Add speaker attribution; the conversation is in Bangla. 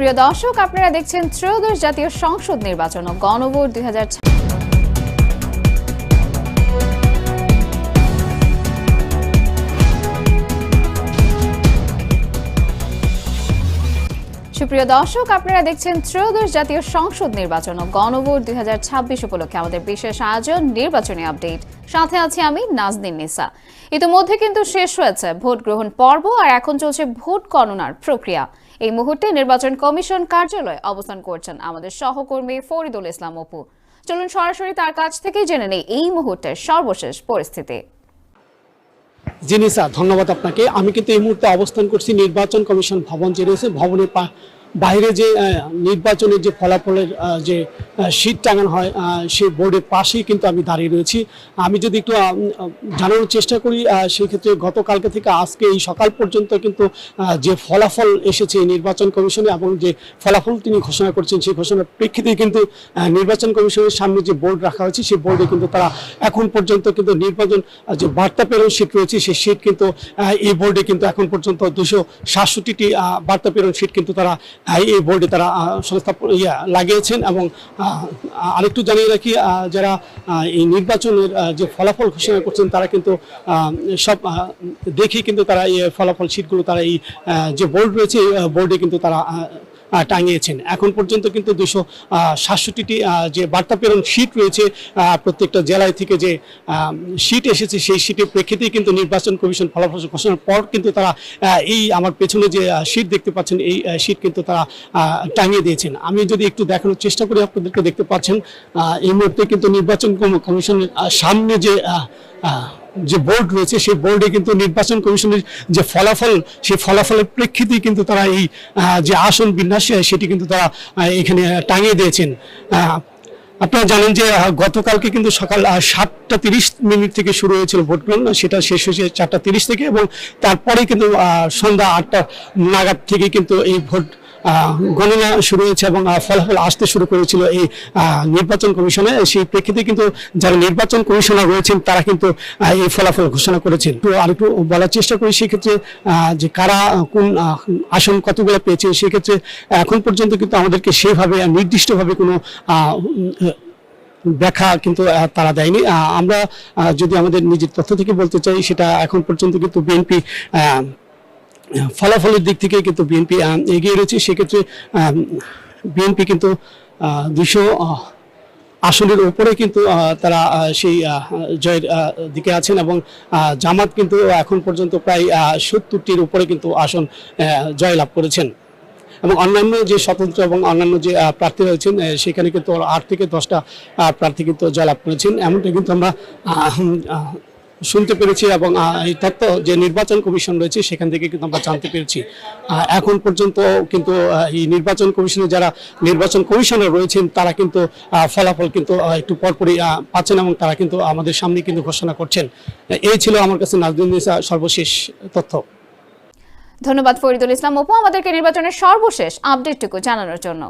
Speaker 1: সুপ্রিয় দর্শক, আপনারা দেখছেন ত্রয়োদশ জাতীয় সংসদ নির্বাচন ও গণভোট দুই সুপ্রিয় দর্শক, আপনারা দেখছেন ত্রয়োদশ জাতীয় সংসদ নির্বাচন ও গণভোট দুই হাজার ছাব্বিশ উপলক্ষে আমাদের বিশেষ আয়োজন, নির্বাচনী আপডেট। সাথে আছি আমি নাজদিন নিসা। ইতিমধ্যে কিন্তু শেষ হয়েছে ভোট গ্রহণ পর্ব, আর এখন চলছে ভোট গণনার প্রক্রিয়া। এই মুহূর্তে নির্বাচন কমিশন কার্যালয়ে অবস্থান করছেন আমাদের সহকর্মী ফরিদুল ইসলাম অপু। চলুন সরাসরি তার কাছ থেকে জেনে নেই এই মুহূর্তের সর্বশেষ পরিস্থিতি।
Speaker 2: জিনিসা ধন্যবাদ আপনাকে। আমি কিন্তু এই মুহূর্তে অবস্থান করছি নির্বাচন কমিশন ভবন যে রয়েছে, ভবনের বাইরে যে নির্বাচনের যে ফলাফলের যে শীট টাঙানো হয় সেই বোর্ডের পাশেই কিন্তু আমি দাঁড়িয়ে রয়েছি। আমি যদি একটু জানানোর চেষ্টা করি আহ, সেই ক্ষেত্রে গতকালকে থেকে আজকে এই সকাল পর্যন্ত কিন্তু যে ফলাফল এসেছে নির্বাচন কমিশনে এবং যে ফলাফল তিনি ঘোষণা করছেন সেই ঘোষণার প্রেক্ষিতে কিন্তু নির্বাচন কমিশনের সামনে যে বোর্ড রাখা হয়েছে সেই বোর্ডে কিন্তু তারা এখন পর্যন্ত কিন্তু নির্বাচন যে বার্তা প্রেরণ সিট রয়েছে সেই সিট কিন্তু এই বোর্ডে কিন্তু এখন পর্যন্ত দুশো সাতষট্টিটি বার্তা প্রেরণ সিট কিন্তু তারা এই বোর্ডে তারা সংস্থা, ইয়া, লাগিয়েছেন এবং আরেকটু জানিয়ে রাখি যারা এই নির্বাচনের যে ফলাফল ঘোষণা করছেন, তারা কিন্তু সব দেখে কিন্তু তারা এই ফলাফল শীতগুলো তারা এই যে বোর্ড রয়েছে বোর্ডে কিন্তু তারা টাঙিয়েছেন। এখন পর্যন্ত কিন্তু দুশো সাতষট্টিটি যে বার্তা প্রেরণ শীট রয়েছে প্রত্যেকটা জেলায় থেকে যে শীট এসেছে, সেই শীটের প্রেক্ষিতেই কিন্তু নির্বাচন কমিশন ফলাফল ঘোষণার পর কিন্তু তারা এই আমার পেছনে যে শীট দেখতে পাচ্ছেন, এই শীট কিন্তু তারা টাঙিয়ে দিয়েছেন। আমি যদি একটু দেখানোর চেষ্টা করি, আপনাদেরকে দেখতে পাচ্ছেন এই মুহূর্তে কিন্তু নির্বাচন কমিশনের সামনে যে যে বোর্ড রয়েছে, সেই বোর্ডে কিন্তু নির্বাচন কমিশনের যে ফলাফল, সেই ফলাফলের প্রেক্ষিতেই কিন্তু তারা এই যে আসন বিন্যাস সেটি কিন্তু তারা এখানে টাঙিয়ে দিয়েছেন। আপনারা জানেন যে গতকালকে কিন্তু সকাল সাতটা তিরিশ মিনিট থেকে শুরু হয়েছিল ভোট গ্রহণ, সেটা শেষ হয়েছে চারটা তিরিশ থেকে এবং তারপরে কিন্তু সন্ধ্যা আটটা নাগাদ থেকে কিন্তু এই ভোট গণনা শুরু হয়েছে এবং ফলাফল আসতে শুরু করেছিল এই নির্বাচন কমিশনে। সেই প্রেক্ষিতে কিন্তু যারা নির্বাচন কমিশনার রয়েছেন, তারা কিন্তু এই ফলাফল ঘোষণা করেছেন। তো আরেকটু বলার চেষ্টা করি, সেক্ষেত্রে যে কারা, কোন আসন কতগুলো পেয়েছে সেক্ষেত্রে এখন পর্যন্ত কিন্তু আমাদেরকে সেভাবে নির্দিষ্টভাবে কোনো ব্যাখ্যা কিন্তু তারা দেয়নি। আমরা যদি আমাদের নিজের তথ্য থেকে বলতে চাই, সেটা এখন পর্যন্ত কিন্তু বিএনপি ফলাফলের দিক থেকে কিন্তু বিএনপি এগিয়ে রয়েছে। সেক্ষেত্রে বিএনপি কিন্তু দুশো আসনের উপরে কিন্তু তারা সেই জয়ের দিকে আছেন এবং জামাত কিন্তু এখন পর্যন্ত প্রায় সত্তরটির উপরে কিন্তু আসন আহ, জয়লাভ করেছেন। এবং অন্যান্য যে স্বতন্ত্র এবং অন্যান্য যে প্রার্থী রয়েছেন সেখানে কিন্তু আট থেকে দশটা প্রার্থী কিন্তু জয়লাভ করেছেন। এমনটা কিন্তু আমরা শুনতে পেরেছি এবং এই তথ্য যে নির্বাচন কমিশন রয়েছে, সেখান থেকে কিন্তু আমরা জানতে পেরেছি। এখন পর্যন্ত কিন্তু এই নির্বাচন কমিশনে যারা নির্বাচন কমিশনার রয়েছেন, তারা কিন্তু ফলাফল কিন্তু একটু পরপরই পাচ্ছেন এবং তারা কিন্তু আমাদের সামনে কিন্তু ঘোষণা করছেন। এই ছিল আমার কাছে নাজদিন সর্বশেষ তথ্য।
Speaker 1: ধন্যবাদ ফরিদুল ইসলাম। অপু, আমাদেরকে নির্বাচনের সর্বশেষ আপডেটটুকু জানানোর জন্য।